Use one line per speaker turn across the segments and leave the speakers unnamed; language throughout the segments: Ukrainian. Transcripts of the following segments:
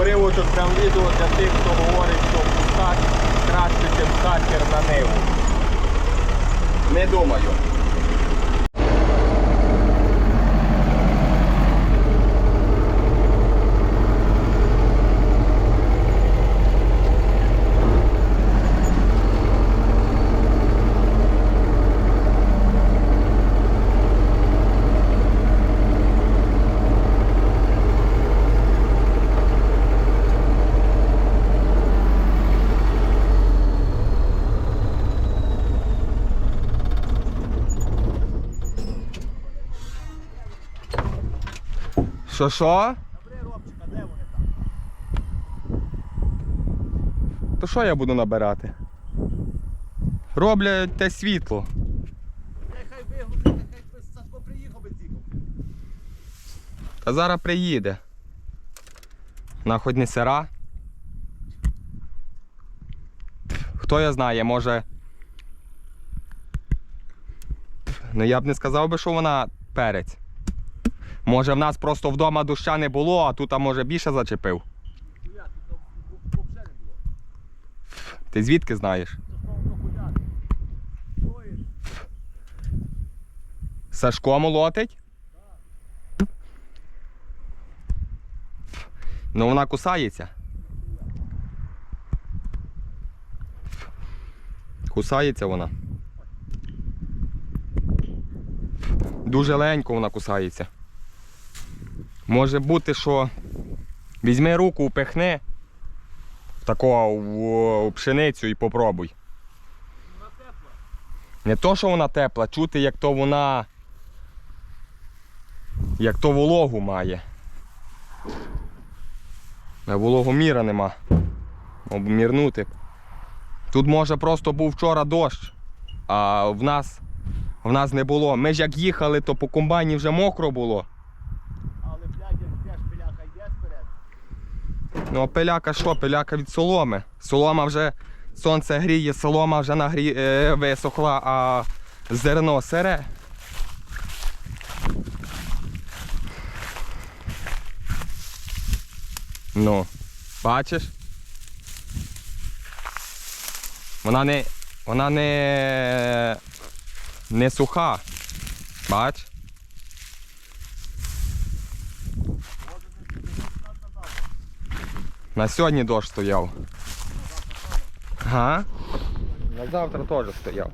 Такий уривочок прям відео для тих, хто говорить, що пускак краще, ніж стартер на ниву. Не думаю. Що що? То що я буду набирати? Роблять те світло.
Нехай вигрузить, нехай Сашко приїхав би тільки.
Та зараз приїде. На хоч не сира. Хто я знає, може. Ну я б не сказав би, що вона перець. Може в нас просто вдома доща не було, а тут може більше зачепив. Ти звідки знаєш? Сашко молотить? Ну вона кусається. Кусається вона. Дуже легенько вона кусається. Може бути, що візьми руку, упихни такого в, в пшеницю і попробуй.
Вона тепла.
Не то, що вона тепла, чути, як то вона. Як то вологу має. Вологоміра нема. Обмірнути. Тут може просто був вчора дощ, а в нас, в нас не було. Ми ж як їхали, то по комбайні вже мокро було.
Але, блядь, як теж пиляка йде сперед.
Ну а пиляка що? Пиляка від соломи. Солома вже сонце гріє, солома вже нагрі... е, висохла, а зерно сире. Ну, бачиш? Вона не. Вона не. не суха. Бач? На сьогодні дощ стояв. Ага. На завтра теж стояв.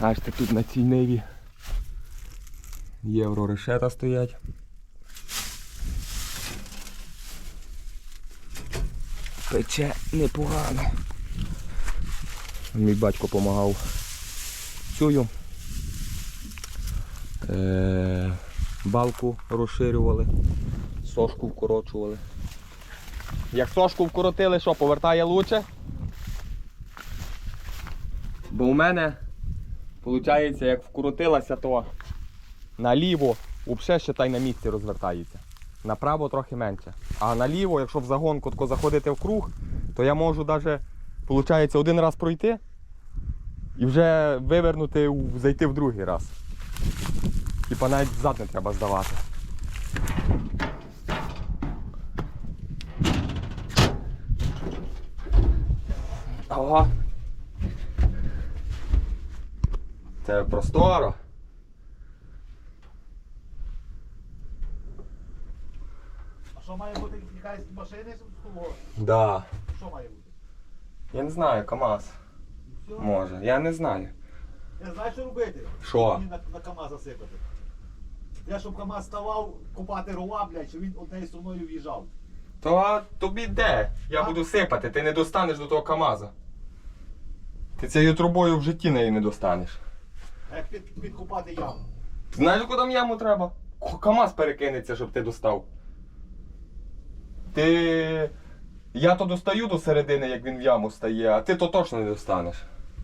Аж ти тут на цій ниві. Євро решета стоять. Пече непогано. Мій батько допомагав цю. Е- балку розширювали, сошку вкорочували. Як сошку вкоротили, що повертає лучше? Бо у мене, виходить, як вкоротилася, то наліво взагалі ще та й на місці розвертається. Направо трохи менше. А наліво, якщо в загонку тако заходити в круг, то я можу навіть, виходить, один раз пройти і вже вивернути, зайти в другий раз. Типа навіть взад не треба здавати. Ага. Це просторо.
А що має бути якась машина з того?
Да.
Що має бути?
Я не знаю, КАМАЗ.
Все?
Може. Я не знаю.
Я знаю, що робити.
Що?
Мені на, на КАМАЗ засипати. Я, щоб КАМАЗ ставав купати рова, блядь, щоб він однею стороною в'їжджав.
То а тобі де? Я
А?
буду сипати, ти не достанеш до того КАМАЗа. Ти цією трубою в житті неї не достанеш.
А як під, підкупати яму?
Знаєш, куди там яму треба? К- КАМАЗ перекинеться, щоб ти достав. Ти. Я то достаю до середини, як він в яму стає, а ти то точно не достанеш.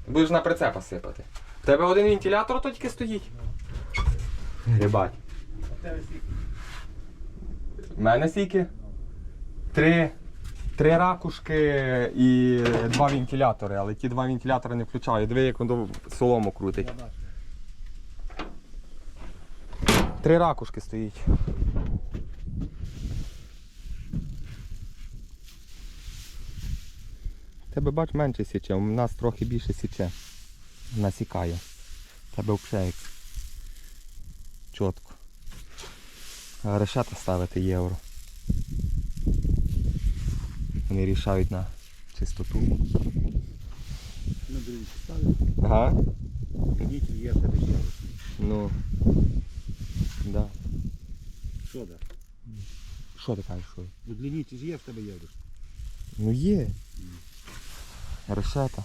Будеш на прицепа сипати. В тебе один вентилятор то тільки стоїть. Грибать. У мене скільки? Три. Три ракушки і два вентилятори, але ті два вентилятори не включаю. Диви, як воно солому крутить. Три ракушки стоїть. Тебе бач менше січе, у нас трохи більше січе. Насікає. Тебе взагалі чітко. А ставити євро. Вони рішають на чистоту.
На другій ставить.
Ага.
Нітель є тебе ще.
Ну. Да.
Що да?
Що ти кажеш, що?
Удлінитель ж є в тебе євро.
Ну є. Решета.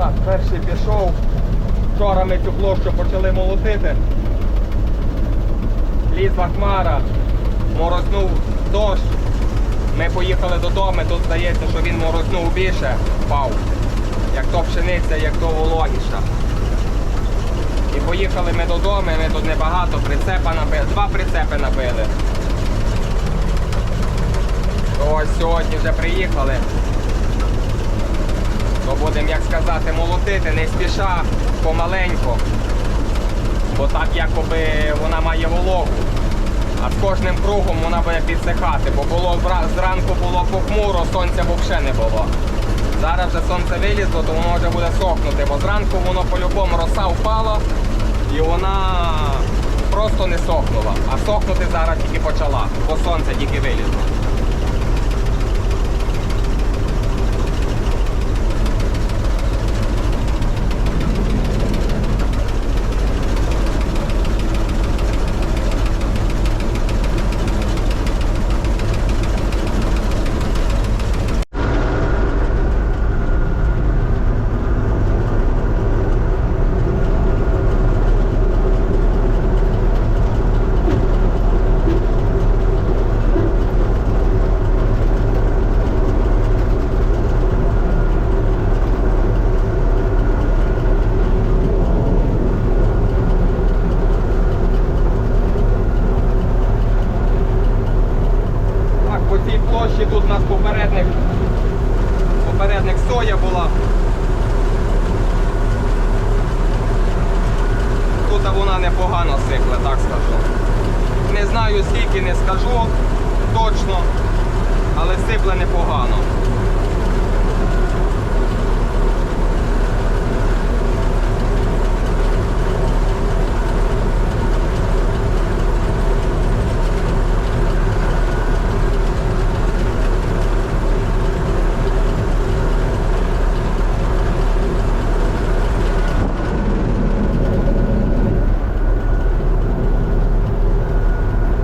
Так, перший пішов. Вчора ми цю площу почали молотити. Лізла хмара, морознув дощ. Ми поїхали додому, тут здається, що він морознув більше, впав. Як то пшениця, як то вологіша. І поїхали ми додому, ми тут небагато прицепа набили, два прицепи набили. Ось сьогодні вже приїхали то будемо, як сказати, молотити, не спіша, помаленько. Бо так якоби вона має вологу. Кожним кругом вона буде підсихати, бо було зранку було похмуро, сонця взагалі не було. Зараз вже сонце вилізло, то воно вже буде сохнути, бо зранку воно по-любому роса впала і вона просто не сохнула. А сохнути зараз тільки почала, бо сонце тільки вилізло. Так, по цій площі тут у нас попередник, попередник соя була. Тут вона непогано сипле, так скажу. Не знаю скільки, не скажу точно, але сипле непогано.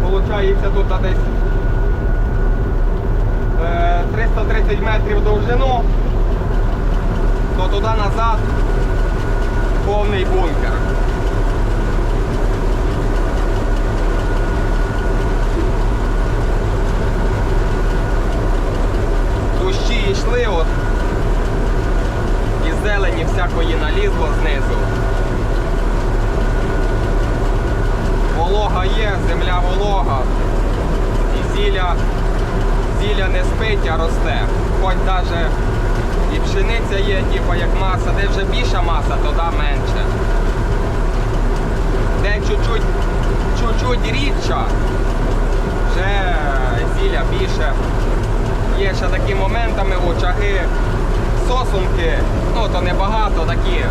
Получається тут десь е, 330 метрів довжину, то туди назад повний бункер. Дощі йшли от, і зелені всякої налізло знизу. Волога є, земля волога. І зілля, зілля не спить, а росте. Хоч навіть і пшениця є, типу, як маса, де вже більша маса, то да менше. Де чуть-чуть, чуть-чуть рідша, вже зілля більше. Є ще такі моментами очаги, сосунки, ну то небагато такі.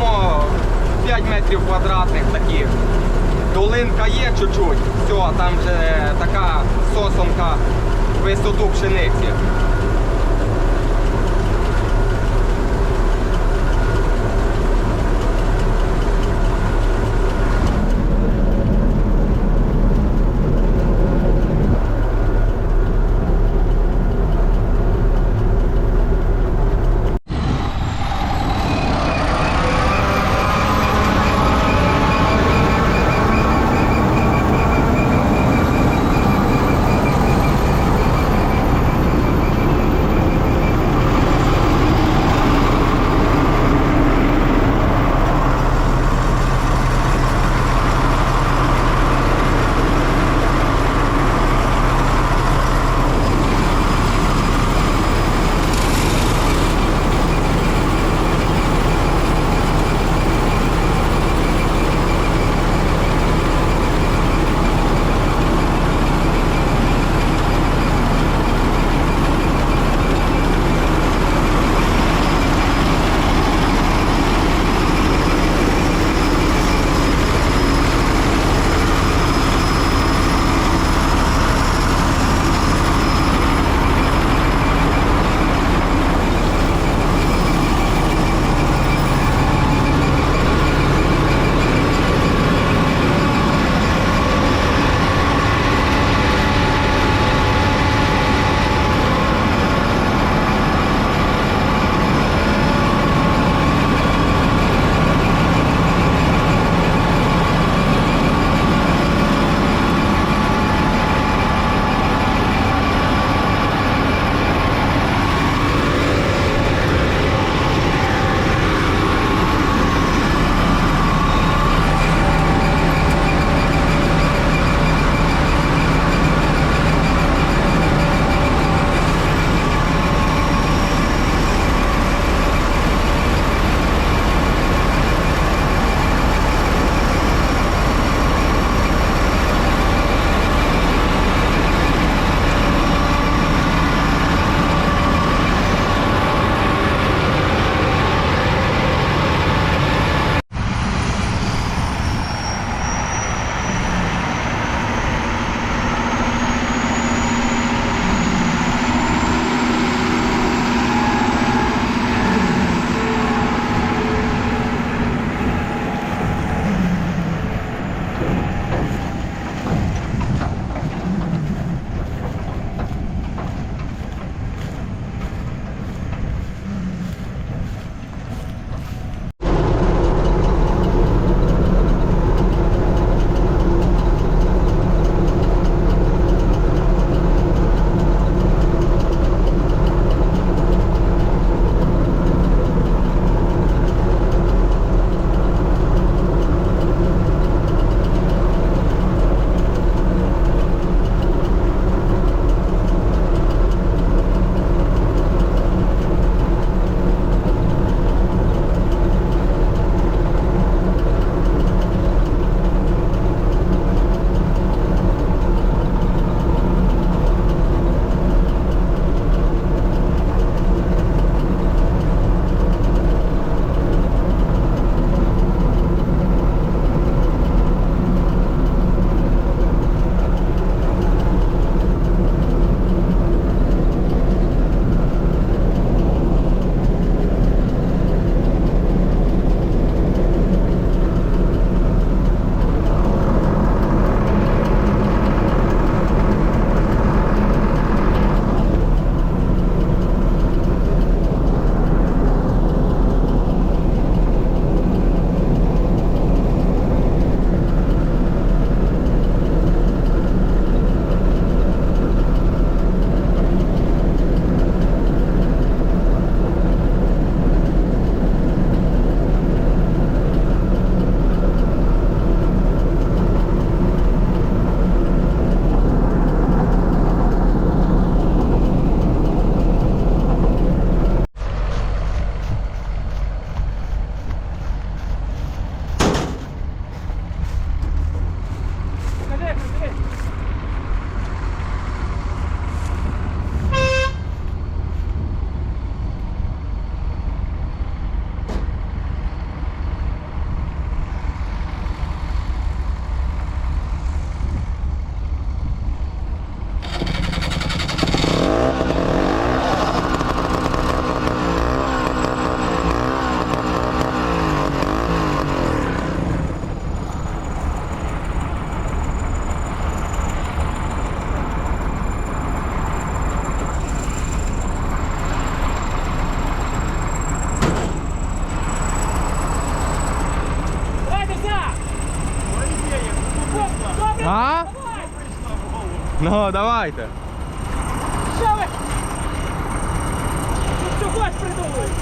Ну, 5 метрів квадратних таких. Долинка є чуть-чуть, все, там вже така сосонка висоту пшениці. А? Ну, давайте.
Що ви? Ну, Тут чогось придумуєте.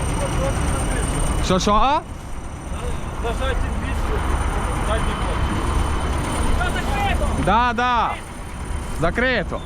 Що, що?
Нажати більше. Дайте Так,
да, так. Да. Закрито.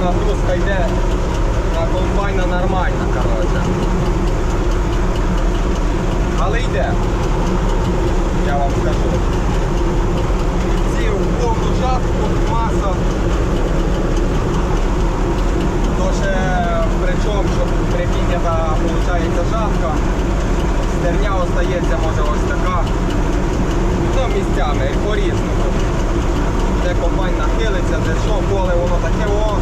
нагрузка йде на комбайна нормальна, коротше. Але йде, я вам скажу. Сів повну жатку, маса. Тоже причому, що припіднята виходить жатка, стерня остається, може ось така. Ну, місцями, по-різному де комбайн нахилиться, де що, поле воно таке о.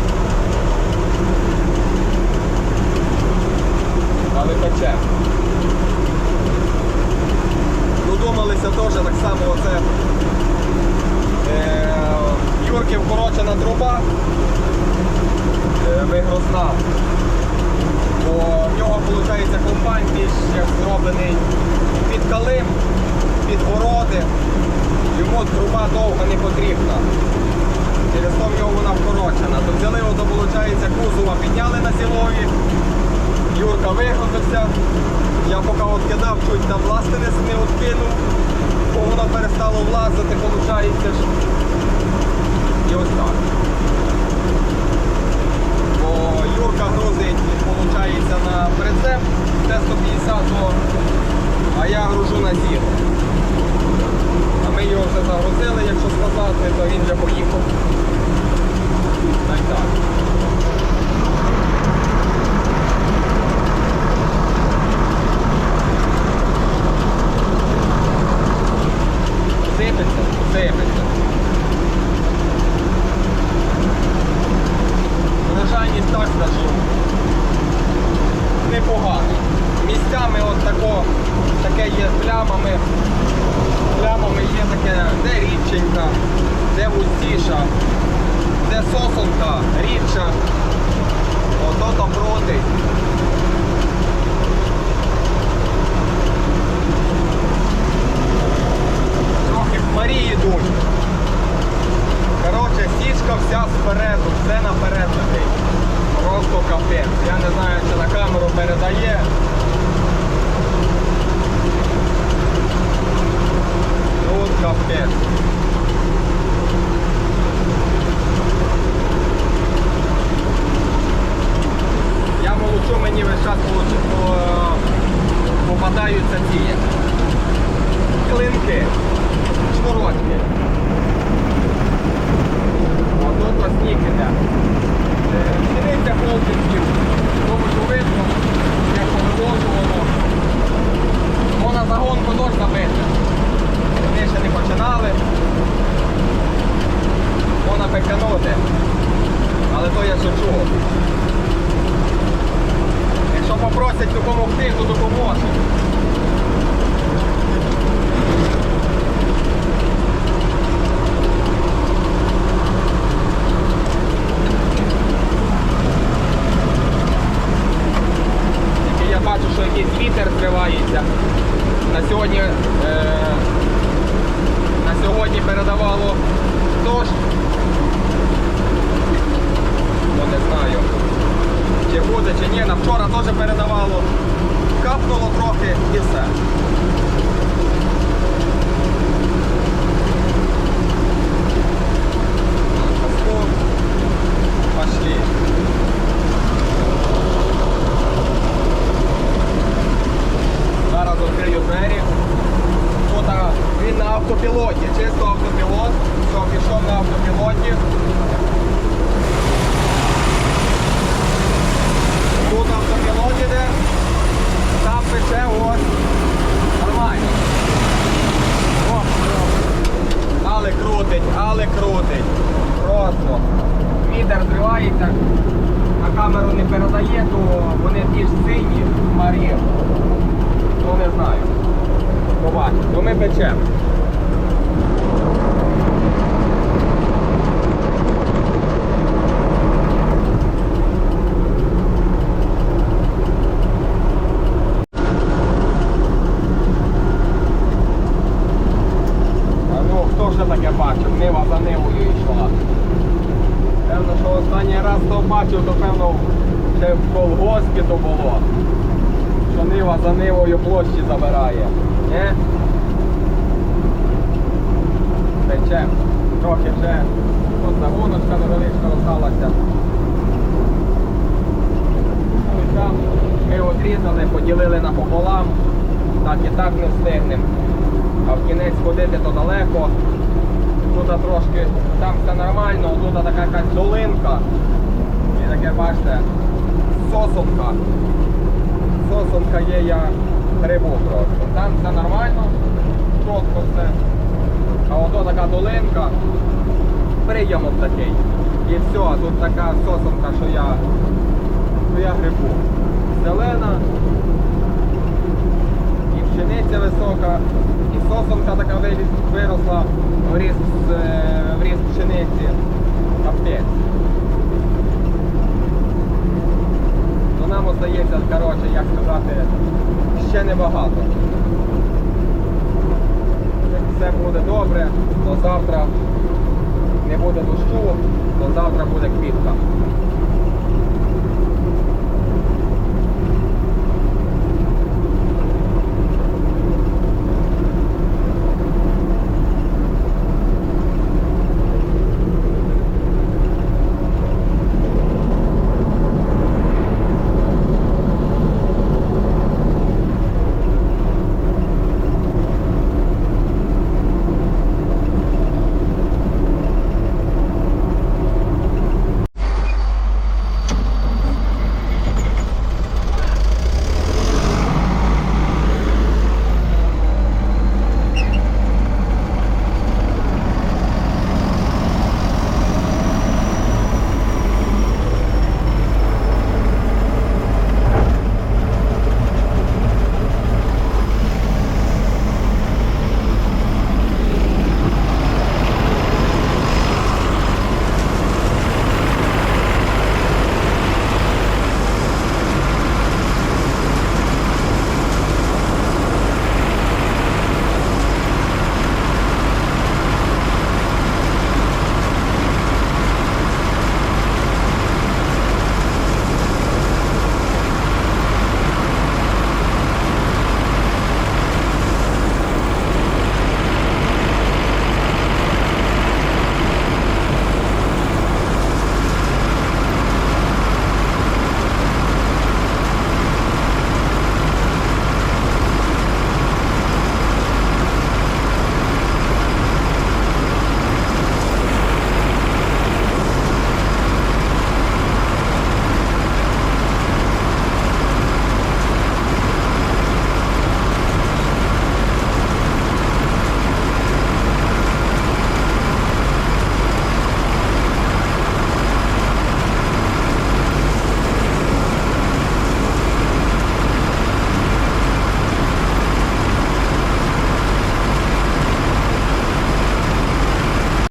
Але пече. Додумалися ну, теж так само оце е, Юрків корочена труба е, вигрозна. Бо в нього виходить комбайн більш зроблений під калим, під городи. Труба довго не потрібна. Через то в нього вона вкорочена. То взяли, ото, виходить, кузова підняли на сілові. Юрка вигрузився. Я поки откидав, чуть там властинець не откинув, бо воно перестало влазити, виходить. ж. І ось так. Бо Юрка грузить, виходить, на прицеп Т-150, а я гружу на зіло. Його вже загрузили, якщо сказати, то він вже поїхав. Та й так. Сипеться, сипеться. Врожайність так скажу. Непогано. Місцями от тако, таке є плямами. Плямами є таке, де рідченька, де густіша, де сосонка, рідша. Ото то проти. Трохи хмарі йдуть. Коротше, сішка вся спереду, все наперед летить. Просто капець. Я не знаю, чи на камеру передає. Тут капець. Я молочу, мені весь час попадаються ці клинки, шнурочки. Ото то сніг приємок. І все, а тут така сосонка, що я, що я грибу. Зелена, сосонка. І сосонка така виросла в ріст, е, в ріст пшениці. Капець. То нам остається, коротше, як сказати, ще небагато. Все буде добре, то завтра не буде дощу, то завтра буде квітка.